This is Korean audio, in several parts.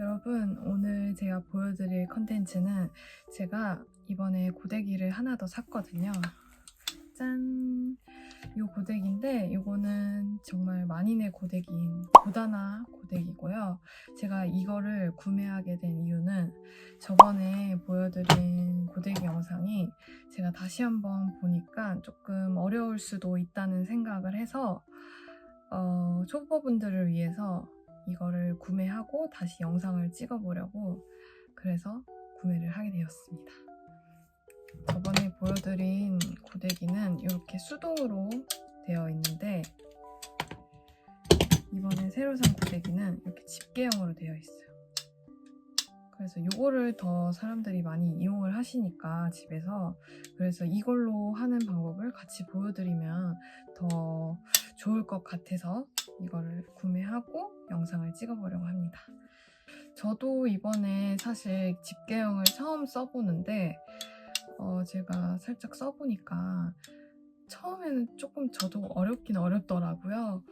여러분, 오늘 제가 보여드릴 컨텐츠는 제가 이번에 고데기를 하나 더 샀거든요. 짠! 이 고데기인데, 이거는 정말 만인의 고데기인 고다나 고데기고요. 제가 이거를 구매하게 된 이유는 저번에 보여드린 고데기 영상이 제가 다시 한번 보니까 조금 어려울 수도 있다는 생각을 해서 어, 초보분들을 위해서 이거를 구매하고 다시 영상을 찍어보려고 그래서 구매를 하게 되었습니다. 저번에 보여드린 고데기는 이렇게 수동으로 되어 있는데 이번에 새로 산 고데기는 이렇게 집게형으로 되어 있어요. 그래서 이거를 더 사람들이 많이 이용을 하시니까 집에서 그래서 이걸로 하는 방법을 같이 보여드리면 더 좋을 것 같아서 이거를 구매하고 영상을 찍어보려고 합니다. 저도 이번에 사실 집게형을 처음 써보는데 어, 제가 살짝 써보니까 처음에는 조금 저도 어렵긴 어렵더라고요.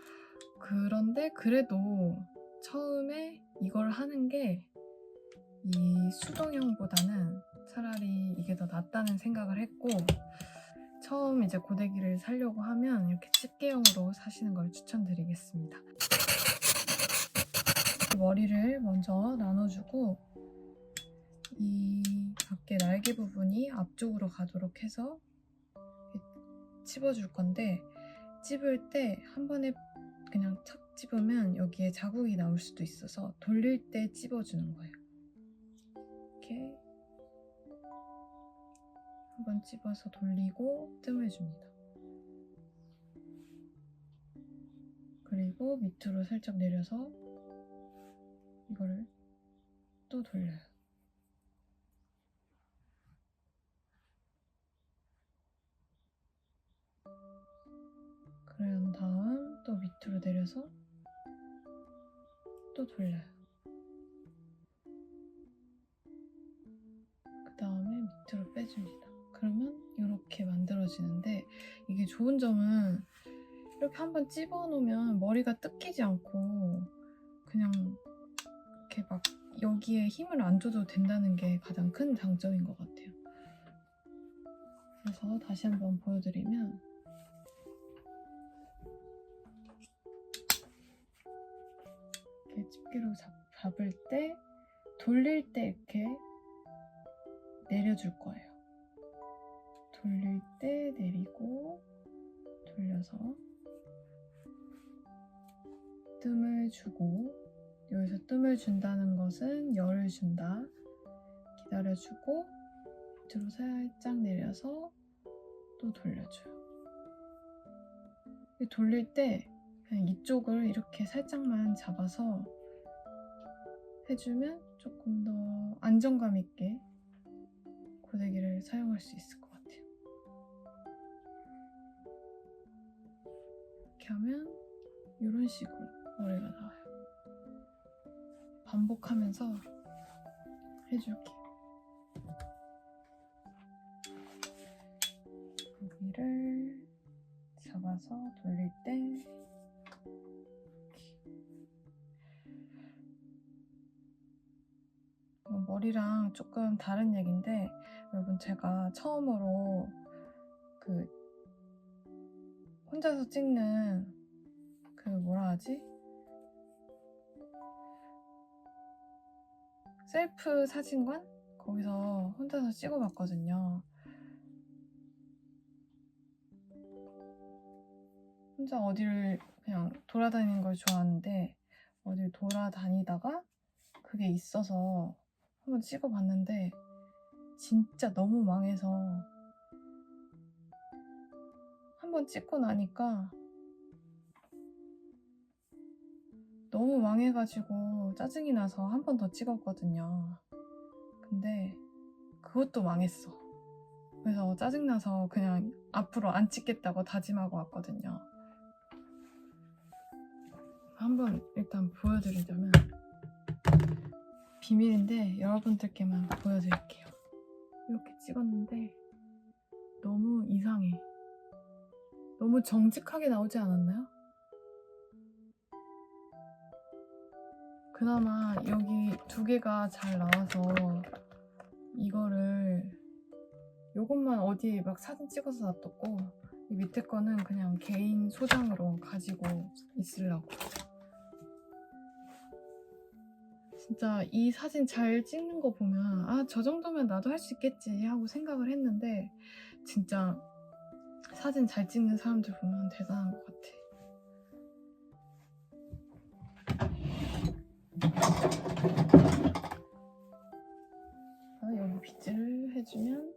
그런데 그래도 처음에 이걸 하는 게 이 수동형보다는 차라리 이게 더 낫다는 생각을 했고 처음 이제 고데기를 사려고 하면 이렇게 집게형으로 사시는 걸 추천드리겠습니다. 머리를 먼저 나눠주고 이 밖에 날개 부분이 앞쪽으로 가도록 해서 찝어줄 건데 찝을 때 한 번에 그냥 착 찝으면 여기에 자국이 나올 수도 있어서 돌릴 때 찝어주는 거예요. 이렇게 한번 찝어서 돌리고 뜸해줍니다. 그리고 밑으로 살짝 내려서 이거를 또 돌려요. 그런 다음 또 밑으로 내려서 또 돌려요. 그 다음에 밑으로 빼줍니다. 그러면 이렇게 만들어지는데 이게 좋은 점은 이렇게 한번 찝어 놓으면 머리가 뜯기지 않고 그냥 이렇게 막 여기에 힘을 안 줘도 된다는 게 가장 큰 장점인 것 같아요. 그래서 다시 한번 보여드리면 이렇게 집게로 잡, 잡을 때 돌릴 때 이렇게 내려줄 거예요. 돌릴 때 내리고 돌려서 뜸을 주고 여기서 뜸을 준다는 것은 열을 준다. 기다려주고 밑으로 살짝 내려서 또 돌려줘요. 이 돌릴 때 그냥 이쪽을 이렇게 살짝만 잡아서 해주면 조금 더 안정감 있게 고데기를 사용할 수 있을 것 같아요. 이렇게 하면 이런 식으로 머리가 나와요. 반복하면서 해줄게요. 여기를 잡아서 돌릴 때 머리랑 조금 다른 얘기인데 여러분 제가 처음으로 그 혼자서 찍는 그 뭐라 하지? 셀프 사진관? 거기서 혼자서 찍어봤거든요. 혼자 어디를 그냥 돌아다니는 걸 좋아하는데 어딜 돌아다니다가 그게 있어서 한번 찍어봤는데 진짜 너무 망해서 한번 찍고 나니까 너무 망해가지고 짜증이 나서 한 번 더 찍었거든요. 근데 그것도 망했어. 그래서 짜증나서 그냥 앞으로 안 찍겠다고 다짐하고 왔거든요. 한번 일단 보여드리자면 비밀인데 여러분들께만 보여드릴게요. 이렇게 찍었는데 너무 이상해. 너무 정직하게 나오지 않았나요? 그나마 여기 두 개가 잘 나와서 이거를 요것만 어디에 막 사진 찍어서 놔뒀고 이 밑에 거는 그냥 개인 소장으로 가지고 있으려고 진짜 이 사진 잘 찍는 거 보면 아 저 정도면 나도 할 수 있겠지 하고 생각을 했는데 진짜 사진 잘 찍는 사람들 보면 대단한 것 같아. 아, 여기 빗질을 해주면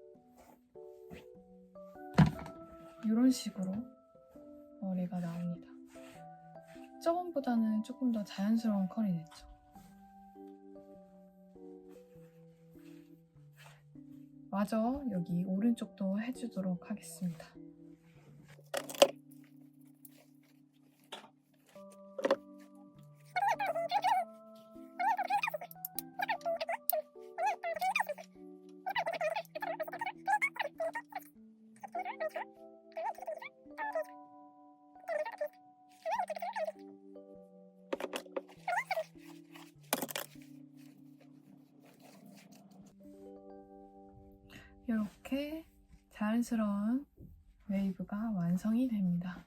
이런 식으로 머리가 나옵니다. 저번보다는 조금 더 자연스러운 컬이 됐죠. 마저 여기 오른쪽도 해주도록 하겠습니다. 이렇게 자연스러운 웨이브가 완성이 됩니다.